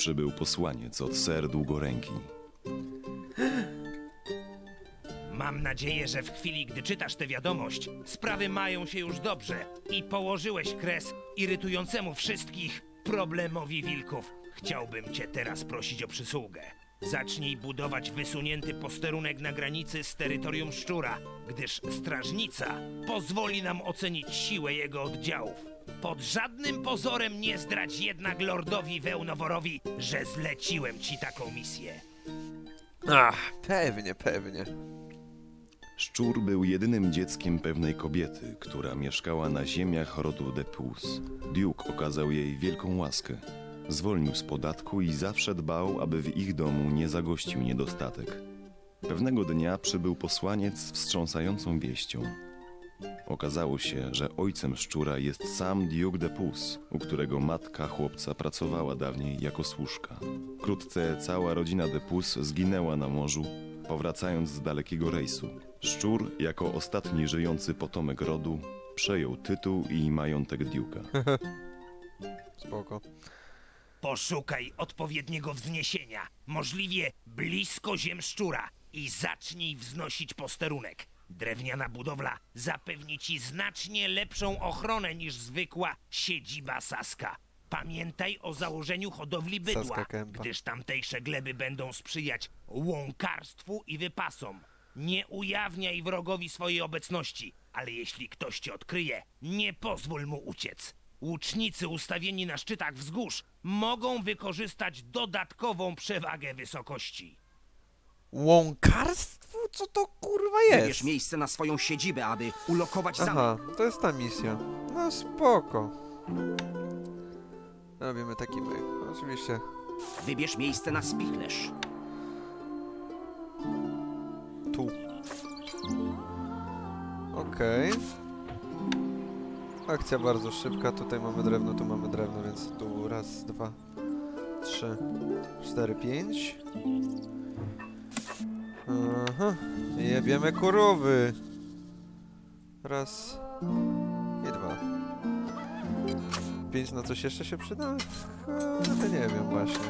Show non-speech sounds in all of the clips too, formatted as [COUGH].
przybył posłaniec od ser Długoręki. Mam nadzieję, że w chwili, gdy czytasz tę wiadomość, sprawy mają się już dobrze i położyłeś kres irytującemu wszystkich problemowi wilków. Chciałbym cię teraz prosić o przysługę. Zacznij budować wysunięty posterunek na granicy z terytorium szczura, gdyż strażnica pozwoli nam ocenić siłę jego oddziałów. Pod żadnym pozorem nie zdradź jednak lordowi Wełnoworowi, że zleciłem ci taką misję. Ach, pewnie, pewnie. Szczur był jedynym dzieckiem pewnej kobiety, która mieszkała na ziemiach rodu Depus. Duke okazał jej wielką łaskę. Zwolnił z podatku i zawsze dbał, aby w ich domu nie zagościł niedostatek. Pewnego dnia przybył posłaniec z wstrząsającą wieścią. Okazało się, że ojcem szczura jest sam Duke Depus, u którego matka chłopca pracowała dawniej jako służka. Wkrótce cała rodzina Depus zginęła na morzu, powracając z dalekiego rejsu. Szczur, jako ostatni żyjący potomek rodu, przejął tytuł i majątek Duke'a. [LAUGHS] Spoko. Poszukaj odpowiedniego wzniesienia, możliwie blisko ziem szczura i zacznij wznosić posterunek. Drewniana budowla zapewni ci znacznie lepszą ochronę niż zwykła siedziba Saska. Pamiętaj o założeniu hodowli bydła, Saska Kępa. gdyż tamtejsze gleby będą sprzyjać łąkarstwu i wypasom. Nie ujawniaj wrogowi swojej obecności, ale jeśli ktoś cię odkryje, nie pozwól mu uciec. Łucznicy ustawieni na szczytach wzgórz mogą wykorzystać dodatkową przewagę wysokości. Łąkarstwo? Co to kurwa Wybierz jest? miejsce na swoją siedzibę, aby ulokować zamek. Aha, to jest ta misja. No spoko. Robimy taki myk. Oczywiście. Wybierz miejsce na spichlerz. Tu. Okej. Akcja bardzo szybka. Tutaj mamy drewno, tu mamy drewno, więc tu raz, dwa, trzy, cztery, pięć. Aha. Jebiemy kurowy. Raz i dwa. Pięć na coś jeszcze się przyda? Ale nie wiem właśnie.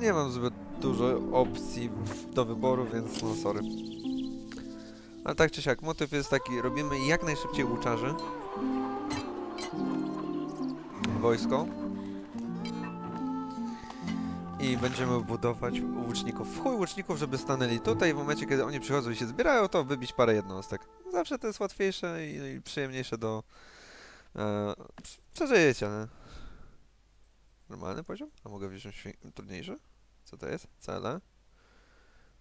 Nie mam zbyt dużo opcji do wyboru, więc no sorry. Ale tak czy siak, motyw jest taki, robimy jak najszybciej łuczarzy. Wojsko. I będziemy budować łuczników. Chuj łuczników, żeby stanęli tutaj w momencie, kiedy oni przychodzą i się zbierają, to wybić parę jednostek. Zawsze to jest łatwiejsze i, i przyjemniejsze do e, prz- przeżycia, nie? Normalny poziom? A mogę wziąć trudniejszy? Co to jest? Cele.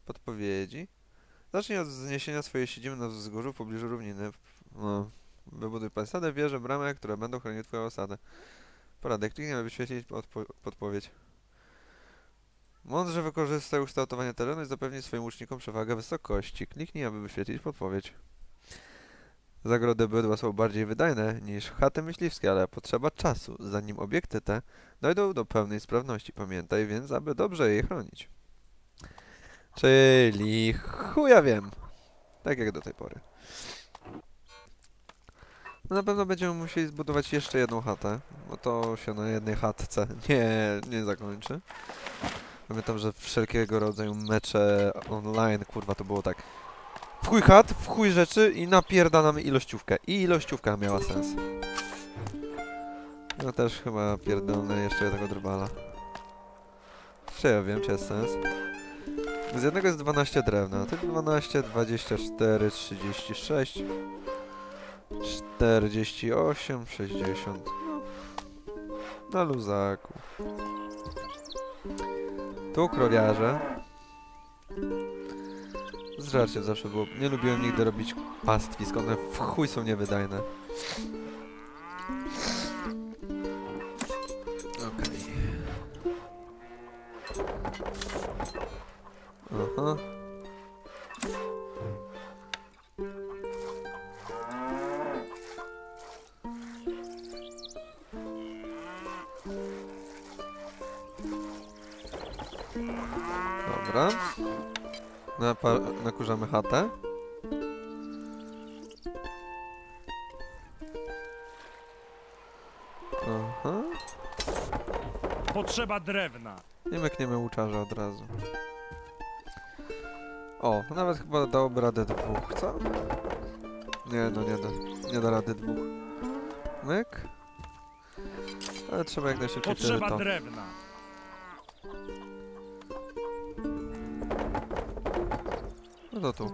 Podpowiedzi. Zacznij od zniesienia swojej siedziby na wzgórzu w pobliżu równiny. No. Wybuduj fasadę, wieże, bramę, które będą chroniły twoją osadę. Poradek. Kliknij, aby wyświetlić podpo podpowiedź. Mądrze wykorzystaj ukształtowanie terenu i zapewni swoim łucznikom przewagę wysokości. Kliknij, aby wyświetlić podpowiedź. Zagrody bydła są bardziej wydajne niż chaty myśliwskie, ale potrzeba czasu, zanim obiekty te dojdą do pełnej sprawności. Pamiętaj więc, aby dobrze je chronić. Czyli chuja wiem. Tak jak do tej pory. No na pewno będziemy musieli zbudować jeszcze jedną chatę, bo to się na jednej chatce [LAUGHS] nie, nie zakończy. Pamiętam, że wszelkiego rodzaju mecze online, kurwa, to było tak. W chuj chat, w chuj rzeczy i napierdalamy ilościówkę. I ilościówka miała sens. Ja też chyba pierdolę jeszcze jednego drwala. Czy ja wiem, czy jest sens? Z jednego jest 12 drewna, to 12, 24, 36, 48, 60. No, na luzaku. Tu kroliarze. Z zawsze było. Nie lubiłem nigdy robić pastwisk, one w chuj są niewydajne. Okej. Aha. Dobra. Napa- nakurzamy chatę. Aha. Potrzeba drewna. Nie mykniemy łuczarza od razu. O, nawet chyba dałoby radę dwóch, co? Nie, no nie da. Nie da rady dwóch. Myk. Ale trzeba jak najszybciej Potrzeba to. drewna. No tu.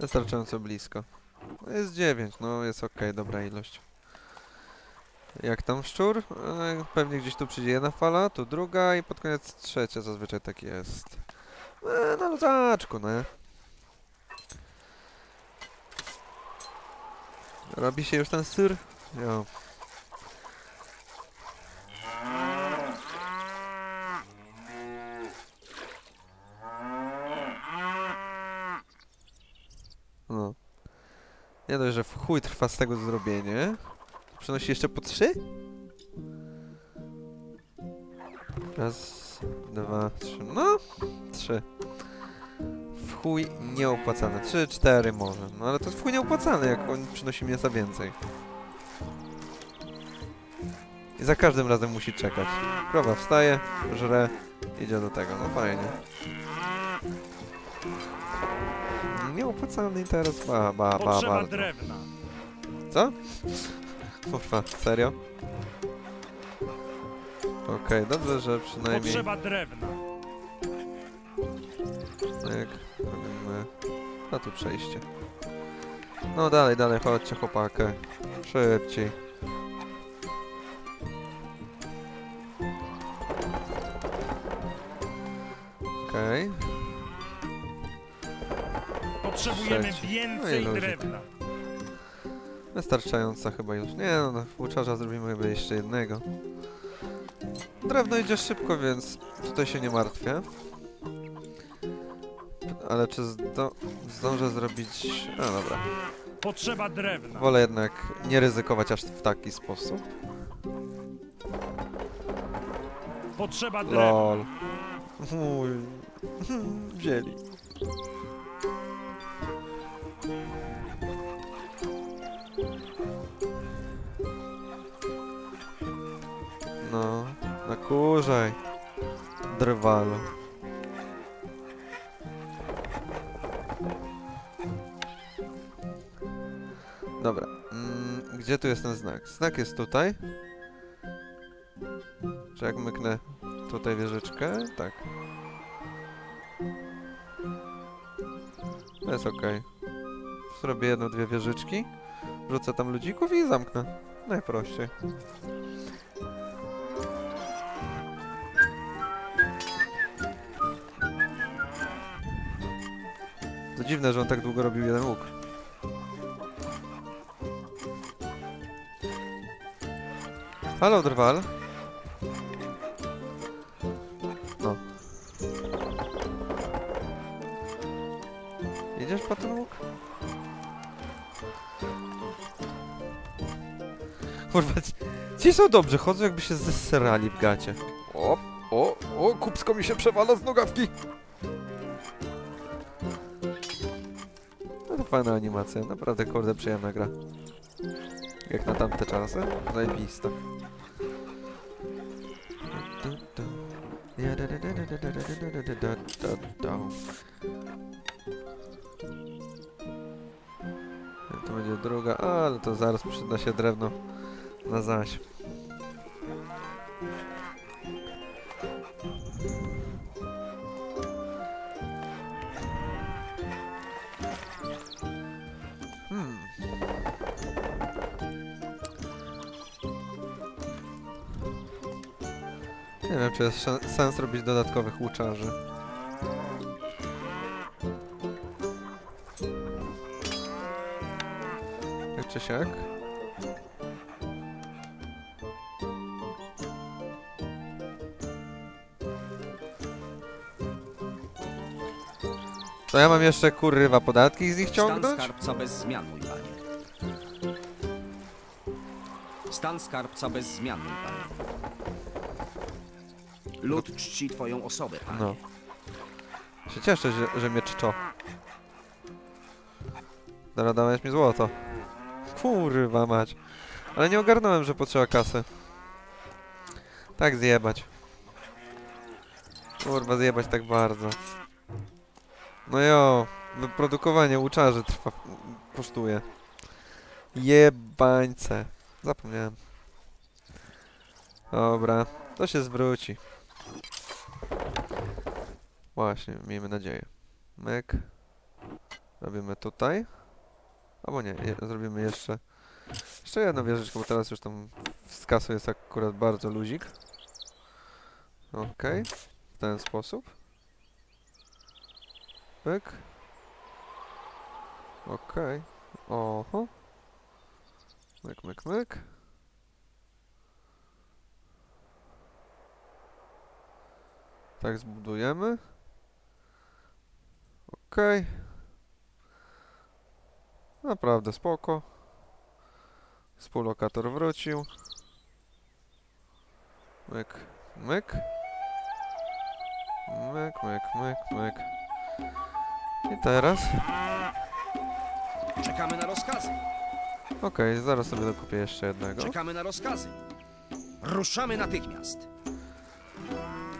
Wystarczająco blisko. No jest 9, no jest ok, dobra ilość. Jak tam szczur? E, pewnie gdzieś tu przyjdzie jedna fala, tu druga i pod koniec trzecia, zazwyczaj tak jest. E, na luzaczku, no. Robi się już ten syr? Jo. No. Dość, że w chuj trwa z tego zrobienie. Przynosi jeszcze po trzy? Raz, dwa, trzy. No, trzy. W chuj nieopłacane. Trzy, cztery może. No ale to jest w chuj nieopłacane, jak on przynosi mięsa więcej. I za każdym razem musi czekać. Krowa wstaje, żre, idzie do tego. No fajnie. Nieopłacalny interes. Ba, ba, ba, Potrzeba drewna. Co? Kurwa, serio? Okej, dobrze, że przynajmniej Potrzeba drewna. jak robimy... A tu przejście. No dalej, dalej, chodźcie chłopakę. Szybciej. Więcej No i luzik. drewna. Wystarczająca chyba już. Nie no, no łuczarza zrobimy chyba jeszcze jednego. Drewno idzie szybko, więc tutaj się nie martwię. Ale czy zdo zdążę zrobić... A dobra. Potrzeba drewna. Wolę jednak nie ryzykować aż w taki sposób. Potrzeba drewna. LOL. Uj. [LAUGHS] Wzięli. Nakurzaj. Drwalu. Dobra, mm, gdzie tu jest ten znak? Znak jest tutaj. Czy jak myknę tutaj wieżyczkę? Tak. To jest ok. Zrobię jedną, dwie wieżyczki. Rzucę tam ludzików i zamknę. Najprościej. Dziwne, że on tak długo robił jeden łuk. Halo, Drwal. No. Idziesz po ten łuk? Kurwa, ci, są dobrze, chodzą jakby się zesrali w gacie. O, o, o, kupsko mi się przewala z nogawki. Fajna animacja, naprawdę kurde przyjemna gra. Jak na tamte czasy, zajebista. To będzie druga, ale to zaraz przyda się drewno na zaś. Czy jest sens robić dodatkowych łuczarzy. Jak czy siak? To ja mam jeszcze kurwa podatki z nich Stan ciągnąć? skarbca bez zmian, mój panie. Stan skarbca bez zmian, mój panie. Lud czci twoją osobę, panie. No. Się cieszę, że, że mnie czczo. Dobra, dałeś mi złoto. Kurwa mać. Ale nie ogarnąłem, że potrzeba kasy. Tak zjebać. Kurwa, zjebać tak bardzo. No jo, wyprodukowanie łuczarzy trwa, kosztuje. Jebańce. Zapomniałem. Dobra, to się zwróci. Właśnie, miejmy nadzieję. Myk. Robimy tutaj. Albo nie, je, zrobimy jeszcze... Jeszcze jedną wieżyczkę, bo teraz już tam z jest akurat bardzo luzik. Okej, w ten sposób. Pyk. Okej. Oho. Myk, myk, myk. Tak zbudujemy. Okej. Naprawdę spoko. Współlokator wrócił. Myk, myk. Myk, myk, myk, myk. I teraz? Czekamy na rozkazy. Okej, zaraz sobie dokupię jeszcze jednego. Czekamy na rozkazy. Ruszamy natychmiast.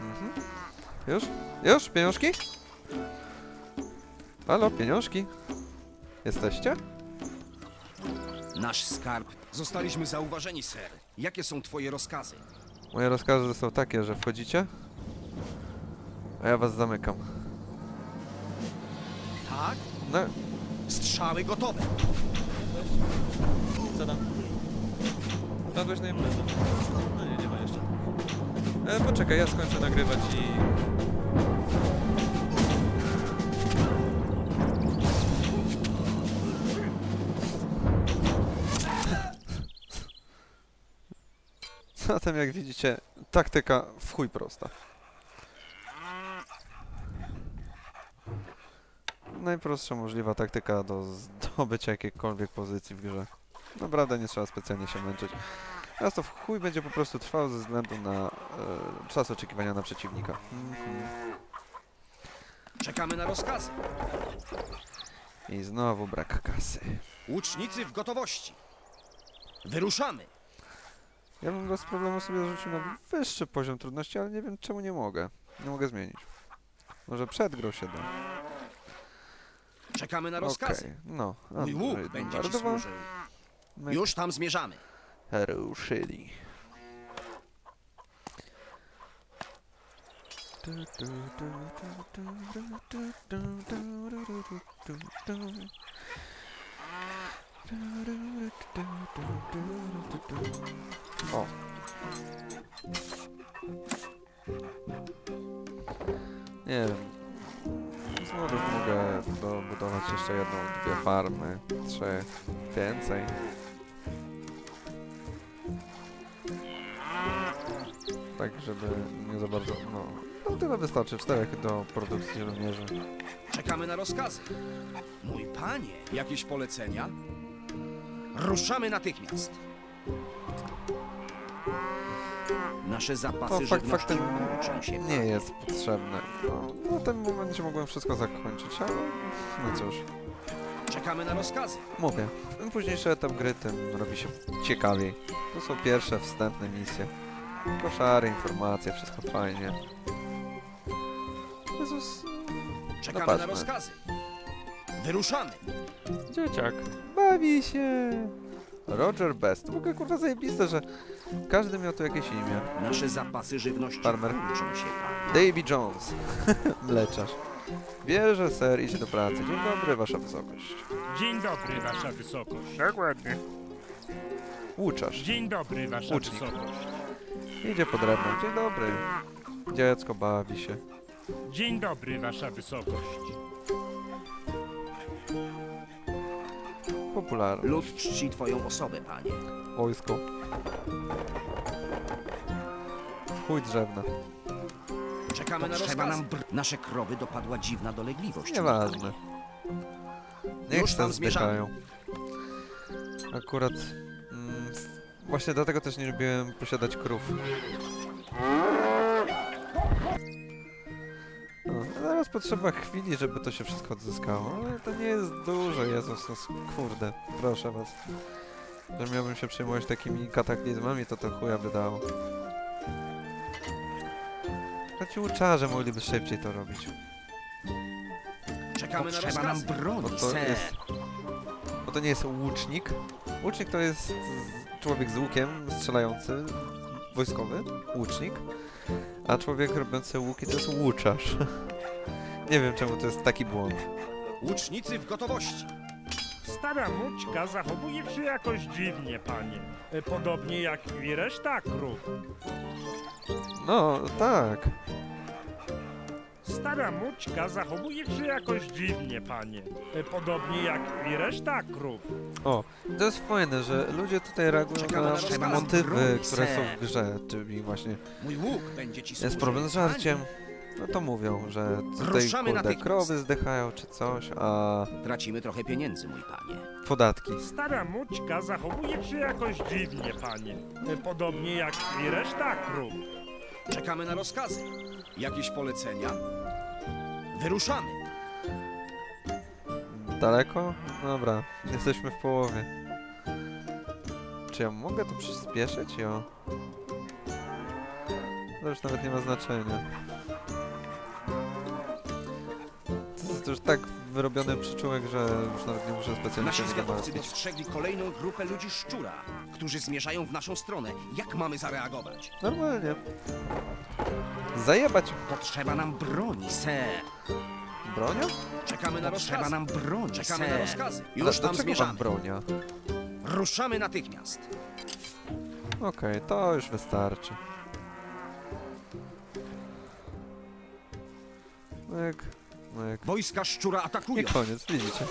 Mhm. Już? Już? Pieniążki? Halo, pieniążki? Jesteście? Nasz skarb. Zostaliśmy zauważeni, ser. Jakie są twoje rozkazy? Moje rozkazy są takie, że wchodzicie, a ja was zamykam. Tak? No, Strzały gotowe. Co tam? wpadłeś na imprezę. No nie, nie ma jeszcze. E, poczekaj, ja skończę nagrywać i... [LAUGHS] Zatem jak widzicie, taktyka w chuj prosta. Najprostsza możliwa taktyka do zdobycia jakiejkolwiek pozycji w grze. Naprawdę nie trzeba specjalnie się męczyć. Teraz to w chuj będzie po prostu trwał ze względu na e, czas oczekiwania na przeciwnika. Mhm. Czekamy na rozkazy. I znowu brak kasy. Łucznicy w gotowości. Wyruszamy. Ja bym bez problemu sobie zarzucił na wyższy poziom trudności, ale nie wiem czemu nie mogę. Nie mogę zmienić. Może przed grą się da. Czekamy na Okej, rozkazy. no. Mój łuk Android będzie ci służył. My Już tam zmierzamy. ruszyli. O. Nie wiem. Z młodych mogę dobudować jeszcze jedną, dwie farmy, trzy, więcej. Tak, żeby nie za bardzo, no... No tyle wystarczy, czterech do produkcji żołnierzy. Czekamy na rozkazy. Mój panie, jakieś polecenia? Ruszamy natychmiast. Nasze zapasy No, fakt żywności faktem kończą się. nie jest potrzebne. No, na tym momencie mogłem wszystko zakończyć, ale no cóż. Czekamy na rozkazy. Mówię, im późniejszy etap gry, tym robi się ciekawiej. To są pierwsze wstępne misje. Koszary, informacje, wszystko fajnie. Jezus, Czekamy na rozkazy. Wyruszamy. dzieciak, bawi się. Roger Best. To w ogóle kurwa zajebiste, że każdy miał tu jakieś imię. Nasze zapasy żywności Farmer. kończą się. panie. Davy Jones, [LAUGHS] mleczarz. Bierze ser, idzie do pracy. Dzień dobry, wasza wysokość. Dzień dobry, wasza wysokość. Dokładnie. Łuczarz. Dzień dobry, wasza Łucznik. wysokość. Idzie po drewno. Dzień dobry. Dziecko bawi się. Dzień dobry, wasza wysokość. Popularny. Lud czci twoją osobę, panie. Wojsko. Chuj drzewna. Czekamy na Potrzeba rozkazy. nam Nam Nasze krowy dopadła dziwna dolegliwość. Nieważne. Niech Już się tam zdychają. Akurat... Mm, właśnie dlatego też nie lubiłem posiadać krów. Potrzeba chwili, żeby to się wszystko odzyskało. Ale to nie jest dużo, Jezus, no kurde. Proszę was. Że miałbym się przejmować takimi kataklizmami, to to chuja by dało. Tylko ci łuczarze mogliby szybciej to robić. Czekamy na Potrzeba nam rozkazy. Bo broni, to ser. jest... Bo to nie jest łucznik. Łucznik to jest z- człowiek z łukiem strzelający, wojskowy, łucznik. A człowiek robiący łuki to jest łuczarz. [LAUGHS] nie wiem czemu to jest taki błąd. Łucznicy w gotowości. Stara mućka zachowuje się jakoś dziwnie, panie. E, Podobnie jak i reszta krów. No, tak. Stara mućka zachowuje się jakoś dziwnie, panie. E, Podobnie jak i reszta krów. O, to jest fajne, że ludzie tutaj reagują Czekamy na na motywy, które są w grze, czyli właśnie Mój łuk będzie ci służył. jest problem z żarciem. No to mówią, że tutaj Ruszamy kurde natychmiast. krowy zdychają czy coś, a Tracimy trochę pieniędzy, mój panie. podatki. Stara mućka zachowuje się jakoś dziwnie, panie. Podobnie jak i reszta krów. Czekamy na rozkazy. Jakieś polecenia? Wyruszamy. Daleko? Dobra, jesteśmy w połowie. Czy ja mogę to przyspieszyć? Jo. To już nawet nie ma znaczenia. Już tak wyrobiony przyczółek, że już nawet nie muszę specjalnie Nasi się tego zwiadowcy martwić. dostrzegli kolejną grupę ludzi szczura, którzy zmierzają w naszą stronę. Jak mamy zareagować? Normalnie. Zajebać Potrzeba nam broni, ser. bronią? Czekamy na Potrzeba rozkazy. nam broni, Czekamy na ser. rozkazy. Już tam czego wam zmierzamy. bronia? Ruszamy natychmiast. Okej, to już wystarczy. Myk, myk. Wojska szczura I atakują. koniec, widzicie.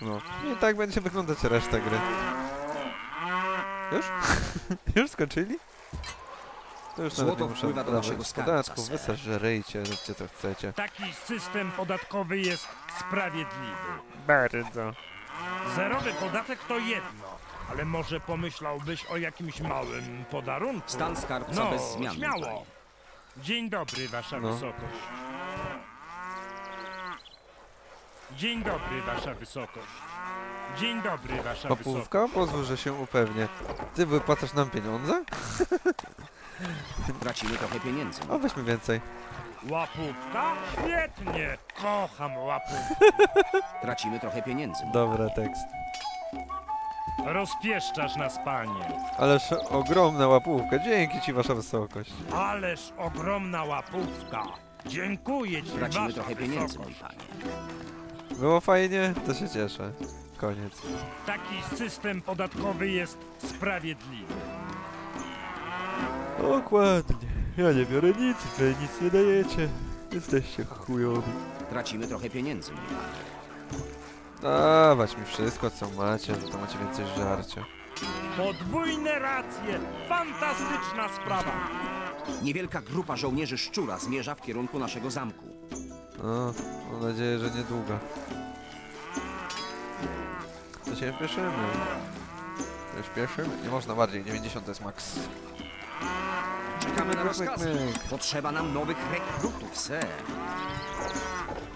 No, i tak będzie wyglądać reszta gry. Już? [LAUGHS] już skończyli? To już nawet Złoto nie muszę wpływa do naszego dawać skarbca, podatków, ser. wy se żryjcie, róbcie co chcecie. Taki system podatkowy jest sprawiedliwy. Bardzo. Zerowy podatek to jedno, ale może pomyślałbyś o jakimś małym podarunku? Stan skarbca No, bez zmian. śmiało. Dzień dobry, wasza No. wysokość. Dzień dobry, wasza wysokość. Dzień dobry, wasza wysokość. Papówka, pozwól, że się upewnię. Ty wypłacasz nam pieniądze? [LAUGHS] Tracimy trochę pieniędzy. A weźmy więcej. Łapówka? Świetnie! Kocham łapówkę. Tracimy trochę pieniędzy. Dobra tekst. Rozpieszczasz nas, panie. Ależ ogromna łapówka, dzięki ci wasza wysokość. Ależ ogromna łapówka. Dziękuję ci, Tracimy wasza trochę pieniędzy, mój wysokość. panie. Było fajnie? To się cieszę. Koniec. Taki system podatkowy jest sprawiedliwy. Dokładnie. Ja nie biorę nic, wy nic nie dajecie. Jesteście chujowi. Tracimy trochę pieniędzy, mój panie. Dawać mi wszystko, co macie, że to macie więcej żarcia. Podwójne racje. Fantastyczna sprawa. Niewielka grupa żołnierzy szczura zmierza w kierunku naszego zamku. No, mam nadzieję, że niedługo. To się śpieszymy. To śpieszymy? Nie można bardziej, 90 to jest max. Czekamy na rozkazy. Potrzeba nam nowych rekrutów, ser.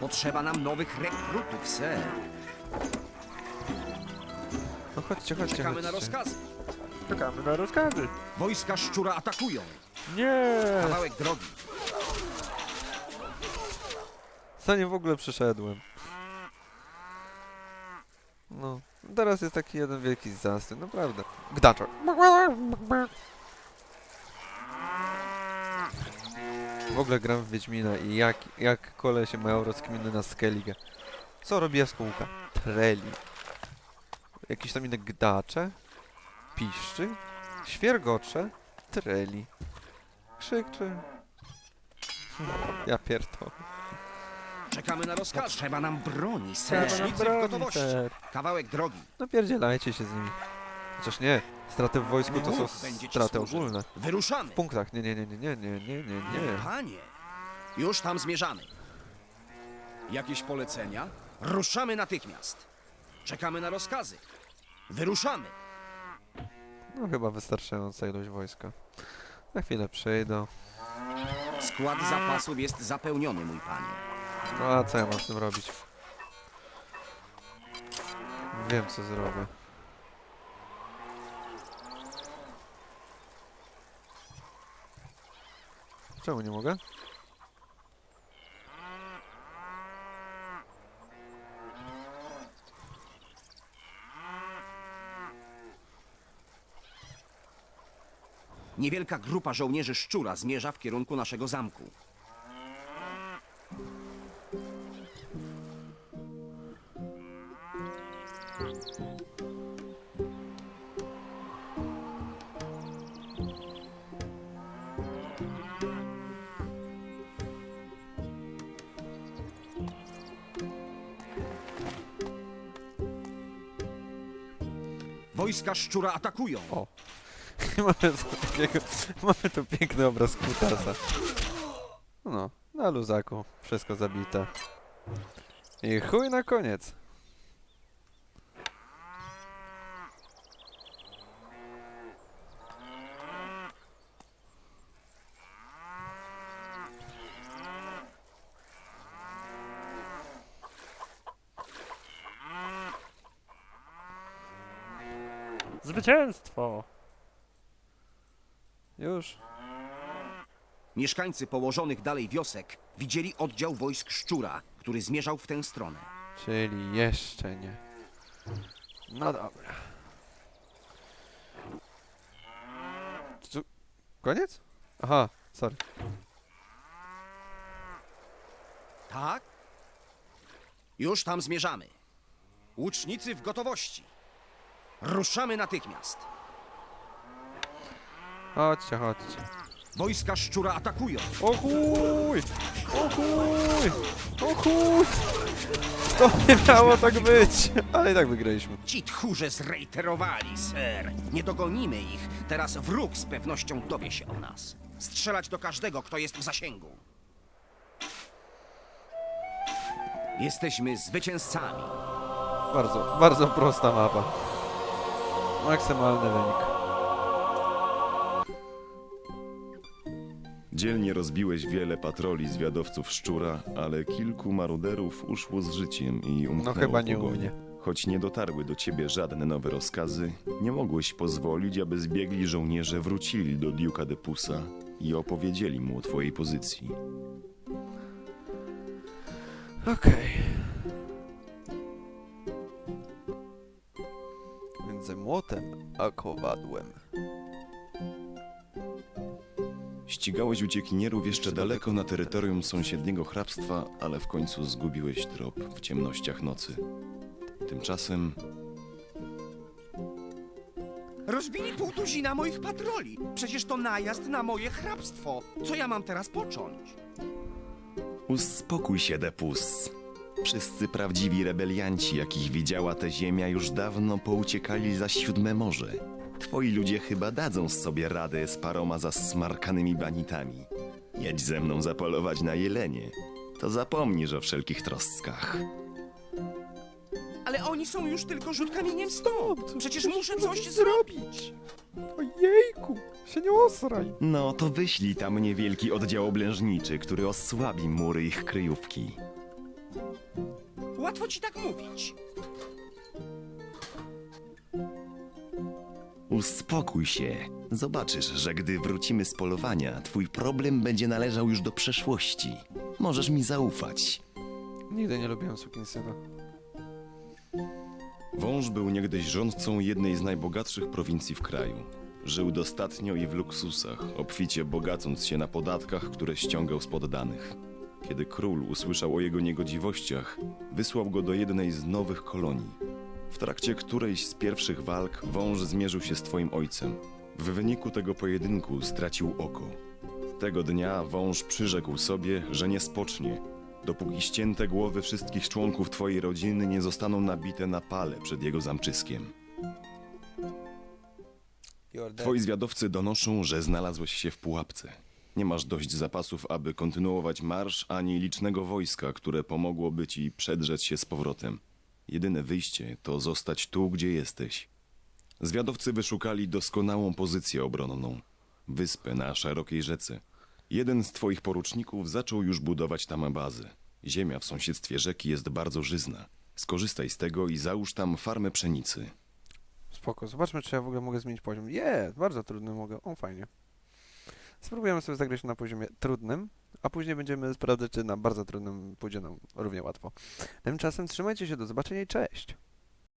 Potrzeba nam nowych rekrutów, ser. No chodźcie, chodźcie, Czekamy na chodźcie. rozkazy. Czekamy na rozkazy. Wojska szczura atakują. Nie! Kawałek drogi. Zanim w ogóle przyszedłem. No, teraz jest taki jeden wielki zastój, naprawdę. Gdaczor. W ogóle gram w Wiedźmina i jak, jak kolesie mają rozkminy na Skellige. Co robi jaskółka? Treli. Jakieś tam inne gdacze? Piszczy? Świergocze? Treli. Krzykczy. Ja pierdolę. Czekamy na rozkazy. Potrzeba nam broni, ser. Łucznicy w gotowości. Kawałek drogi. No pierdzielajcie się z nimi. Chociaż nie, straty w wojsku to są Łuk będzie ci straty służył. ogólne. Wyruszamy. W punktach, nie, nie, nie, nie, nie, nie, nie, nie, nie. Panie, już tam zmierzamy. Jakieś polecenia? Ruszamy natychmiast. Czekamy na rozkazy. Wyruszamy. No chyba wystarczająca ilość wojska. Na chwilę przyjdą. Skład zapasów jest zapełniony, mój panie. No a co ja mam z tym robić? Wiem co zrobię. Czemu nie mogę? Niewielka grupa żołnierzy szczura zmierza w kierunku naszego zamku. Wojska szczura atakują. O. [LAUGHS] mamy, tu piękny obraz kutasa. No, na luzaku. Wszystko zabite. I chuj na koniec. Zwycięstwo! Już. Mieszkańcy położonych dalej wiosek widzieli oddział wojsk szczura, który zmierzał w tę stronę. Czyli jeszcze nie. No dobra. Co? Koniec? Aha, sorry. Tak? Już tam zmierzamy. Łucznicy w gotowości. Ruszamy natychmiast. Chodźcie, chodźcie. Wojska szczura atakują. O chuj! O chuj! O chuj! To nie miało tak być! Ale i tak wygraliśmy. Ci tchórze zrejterowali, ser. Nie dogonimy ich. Teraz wróg z pewnością dowie się o nas. Strzelać do każdego, kto jest w zasięgu. Jesteśmy zwycięzcami. Bardzo, bardzo prosta mapa. Maksymalny wynik. Dzielnie rozbiłeś wiele patroli zwiadowców szczura, ale kilku maruderów uszło z życiem i umknęło No chyba nie u pogoni. mnie. Choć nie dotarły do ciebie żadne nowe rozkazy, nie mogłeś pozwolić, aby zbiegli żołnierze wrócili do Duke'a de Pusa i opowiedzieli mu o twojej pozycji. Okej. Między młotem a kowadłem. Ścigałeś uciekinierów jeszcze daleko na terytorium sąsiedniego hrabstwa, ale w końcu zgubiłeś trop w ciemnościach nocy. Tymczasem Rozbili pół tuzina moich patroli. Przecież to najazd na moje hrabstwo. Co ja mam teraz począć? Uspokój się, Depus. Wszyscy prawdziwi rebelianci, jakich widziała ta ziemia, już dawno pouciekali za siódme morze. Twoi ludzie chyba dadzą sobie radę z paroma zasmarkanymi banitami. Jedź ze mną zapolować na jelenie. To zapomnisz o wszelkich trostkach. Ale oni są już tylko rzut kamieniem stąd. Przecież muszę coś zrobić. Ojejku, się nie osraj. No to wyślij tam niewielki oddział oblężniczy, który osłabi mury ich kryjówki. Łatwo ci tak mówić. Uspokój się. Zobaczysz, że gdy wrócimy z polowania, twój problem będzie należał już do przeszłości. Możesz mi zaufać. Nigdy nie lubiłem sukinsyna. Wąż był niegdyś rządcą jednej z najbogatszych prowincji w kraju. Żył dostatnio i w luksusach, obficie bogacąc się na podatkach, które ściągał z poddanych. Kiedy król usłyszał o jego niegodziwościach, wysłał go do jednej z nowych kolonii. W trakcie którejś z pierwszych walk wąż zmierzył się z twoim ojcem. W wyniku tego pojedynku stracił oko. Tego dnia wąż przyrzekł sobie, że nie spocznie, dopóki ścięte głowy wszystkich członków twojej rodziny nie zostaną nabite na pale przed jego zamczyskiem. Twoi zwiadowcy donoszą, że znalazłeś się w pułapce. Nie masz dość zapasów, aby kontynuować marsz, ani licznego wojska, które pomogłoby ci przedrzeć się z powrotem. Jedyne wyjście to zostać tu, gdzie jesteś. Zwiadowcy wyszukali doskonałą pozycję obronną. Wyspę na szerokiej rzece. Jeden z twoich poruczników zaczął już budować tam bazę. Ziemia w sąsiedztwie rzeki jest bardzo żyzna. Skorzystaj z tego i załóż tam farmę pszenicy. Spoko, zobaczmy czy ja w ogóle mogę zmienić poziom. Je, bardzo trudny mogę. O, fajnie. Spróbujemy sobie zagrać na poziomie trudnym, a później będziemy sprawdzać, czy na bardzo trudnym pójdzie nam równie łatwo. Tymczasem trzymajcie się, do zobaczenia i cześć!